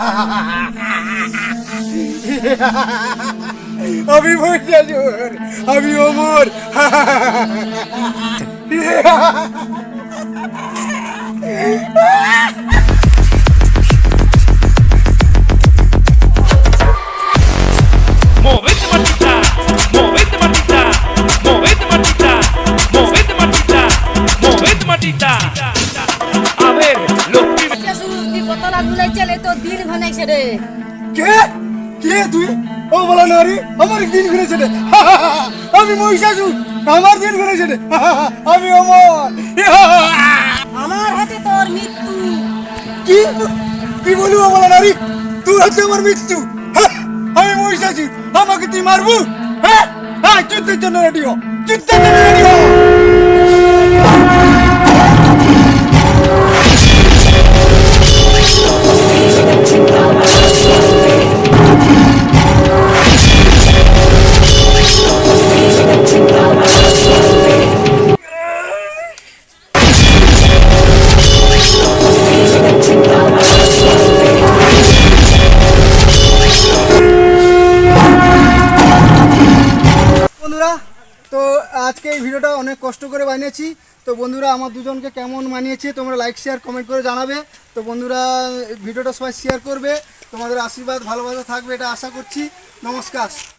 ¡A mi buen señor! ¡A mi amor! ¡Movete, Martita! ¡Movete, Martita! ¡Movete, Martita! ¡Movete, Martita! ¡Movete, Martita! A ver, los primeros... শাশু তুই Botola গুলাইছে লে তো দিন ঘনাইছে রে? কে? কে তুই? ও বলা নারী আমার দিন ঘুরেছে রে। আমি মহিষাসুর আমার দিন ঘুরেছে রে। আমি অমর। আমার হাতে তোর মৃত্যু। কি? কি বলব বলা নারী? তুই হচ্ছে আমার মৃত্যু। আমি মহিষাসুর আমাকে তুই মারবো? হ্যাঁ? হ্যাঁ যুদ্ধের জন্য রেডি হো। যুদ্ধের জন্য রেডি তো আজকে এই ভিডিওটা অনেক কষ্ট করে বানিয়েছি। তো বন্ধুরা, আমার দুজনকে কেমন মানিয়েছে তোমরা লাইক শেয়ার কমেন্ট করে জানাবে। তো বন্ধুরা ভিডিওটা সবাই শেয়ার করবে। তোমাদের আশীর্বাদ, ভালোবাসা থাকবে এটা আশা করছি। নমস্কার।